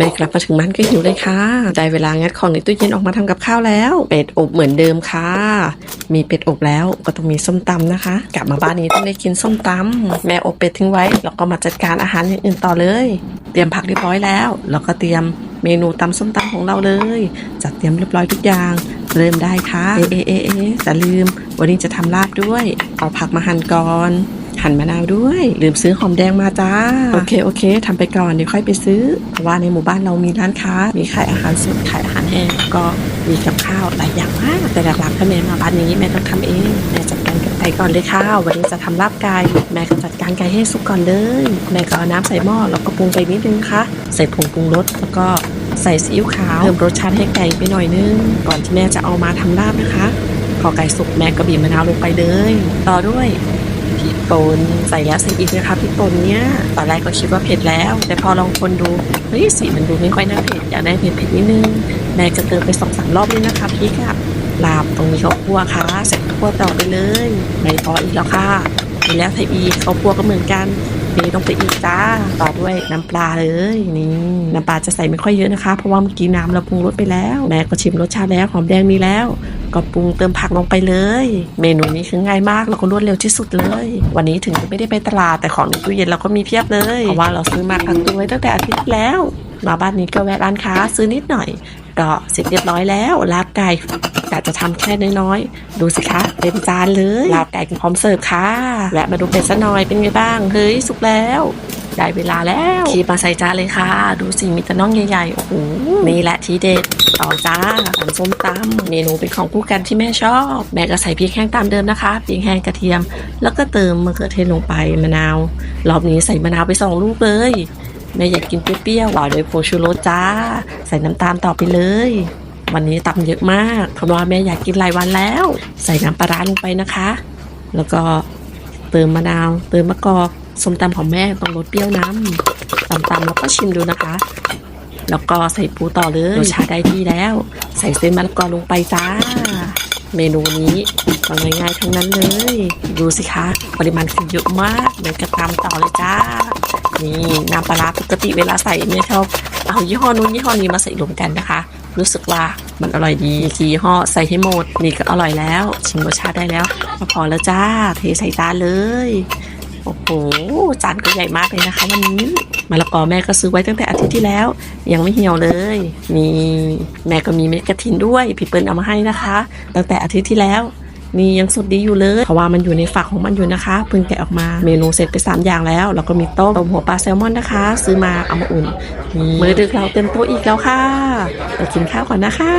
แม่กลับมาถึงบ้านก็หิวเลยค่ะ ได้เวลางัดของในตู้เย็นออกมาทำกับข้าวแล้ว เป็ดอบเหมือนเดิมค่ะ มีเป็ดอบแล้วก็ต้องมีส้มตำนะคะ กลับมาบ้านนี้ต้องได้กินส้มตำแม่อบเป็ดทิ้งไว้แล้วก็มาจัดการอาหารอย่างอื่นต่อเลย เตรียมผักเรียบร้อยแล้ว แล้วก็เตรียมเมนูตำส้มตำของเราเลย จัดเตรียมเรียบร้อยทุกอย่าง เริ่มได้ค่ะ เอะเอะเอเอะจะลืม วันนี้จะทำลาบด้วย เอาผักมาหั่นก่อน หั่นมะนาวด้วย ลืมซื้อหอมแดงมาจ้า โอเคโอเคทำไปก่อนเดี๋ยวค่อยไปซื้อ เพราะว่าในหมู่บ้านเรามีร้านค้า มีขายอาหารสดขายอาหารแห้งก็มีกับข้าวหลายอย่างมาก แต่หลักๆถ้าแม่มาบ้านนี้แม่ต้องทำเองแม่จัดการกับไก่ก่อนเลยค่ะวันนี้จะทำลาบไก่แม่ก็จัดการไก่ให้สุกก่อนเลยแม่ก็เอาน้ำใส่หม้อแล้วก็ปรุงไปนิดนึงค่ะใส่ผงปรุงรสแล้วก็ใส่ซีอิ๊วขาวเพิ่มรสชาติให้ไก่ไปหน่อยนึง ก่อนที่แม่จะเอามาทำลาบนะคะพอไก่สุกแม่ก็บีบมะนาวลงไปเลย ต่อด้วย พริกป่นใส่แล้วใส่อีกนะคะพริกป่นเนี้ยตอนแรกก็คิดว่าเผ็ดแล้ว แต่พอลองคนดูเฮ้ยสีมันดูไม่ค่อยน่าเผ็ดอยากได้เผ็ดเผ็ดๆนิดนึงแม่จะเติมไปสองสามรอบเลยนะคะพริกอะลาบตรงนี้เขาคั่วค่ะใส่คั่วต่อไปเลยไม่พออีกแล้วค่ะไปแล้วไทยอีเขาคั่วก็เหมือนกันเทลงไปอีกจ้าต่อด้วยน้ำปลาเลยนี่ น้ำปลาจะใส่ไม่ค่อยเยอะนะคะ เพราะว่าเมื่อกี้น้ำเราปรุงรสไปแล้ว แม่ก็ชิมรสชาติแล้วหอมแดงมีแล้ว ก็ปรุงเติมผักลงไปเลย เมนูนี้คือง่ายมากแล้วก็รวดเร็วที่สุดเลย วันนี้ถึงจะไม่ได้ไปตลาดแต่ของในตู้เย็นเราก็มีเพียบเลยเพราะว่าเราซื้อมาพักตัวไว้ตั้งแต่อาทิตย์แล้ว มาบ้านนี้ก็แวะร้านค้าซื้อนิดหน่อยก็เสร็จเรียบร้อยแล้วลาบไก่กะจะทำแค่น้อยๆ ดูสิคะเต็มจานเลยลาบไก่พร้อมเสิร์ฟค่ะแวะมาดูเป็ดซะหน่อยเป็นไงบ้างเฮ้ยสุกแล้ว ได้เวลาแล้วขีบมาใส่จานเลยค่ะ ดูสิมีแต่น่องใหญ่ๆ โอ้โห นี่แหละทีเด็ด ต่อจ้าตำส้มตำเมนูเป็นของคู่กันที่แม่ชอบ แม่ก็ใส่พริกแห้งตามเดิมนะคะพริกแห้งกระเทียม แล้วก็เติมมะเขือเทศลงไปมะนาว รอบนี้ใส่มะนาวไปสองลูกเลยแม่อยากกินเปรี้ยวๆหวานด้วยผงชูรสจ้า ใส่น้ำตาลต่อไปเลย วันนี้ตำเยอะมากเพราะว่าแม่อยากกินหลายวันแล้ว ใส่น้ำปลาร้าลงไปนะคะ แล้วก็เติมมะนาว เติมมะกอก ส้มตำของแม่ต้องรสเปรี้ยวน้ำตำๆแล้วก็ชิมดูนะคะ แล้วก็ใส่ปูต่อเลยรสชาติได้ที่แล้ว ใส่เส้นมะละกอลงไปจ้า เมนูนี้ก็ง่ายๆทั้งนั้นเลย ดูสิคะ ปริมาณคือเยอะมากเดี๋ยกระตำต่อเลยจ้า นี่น้ำปลาร้าปกติเวลาใส่เนี่ยชอบเอายี่ห้อนู้นยี่ห้อนี้มาใส่รวมกันนะคะ รู้สึกว่ามันอร่อยดีกี่ยี่ห้อใส่ให้หมดนี่ก็อร่อยแล้ว ชิมรสชาติได้แล้วพอแล้วจ้า เทใส่จานเลย โอ้โหจานก็ใหญ่มากเลยนะคะ วันนี้มะละกอแม่ก็ซื้อไว้ตั้งแต่อาทิตย์ที่แล้ว ยังไม่เหี่ยวเลยนี่แม่ก็มีเม็ดกระถินด้วยพี่เปิ้ลเอามาให้นะคะ ตั้งแต่อาทิตย์ที่แล้วนี่ยังสดดีอยู่เลยเพราะว่ามันอยู่ในฝักของมันอยู่นะคะเพิ่งแกะออกมาเมนูเสร็จไป 3 อย่างแล้ว แล้วก็มีต้มต้มหัวปลาแซลมอนนะคะ ซื้อมาเอามาอุ่นมื้อดึกเราเต็มโต๊ะอีกแล้วค่ะไปกินข้าวก่อนนะคะ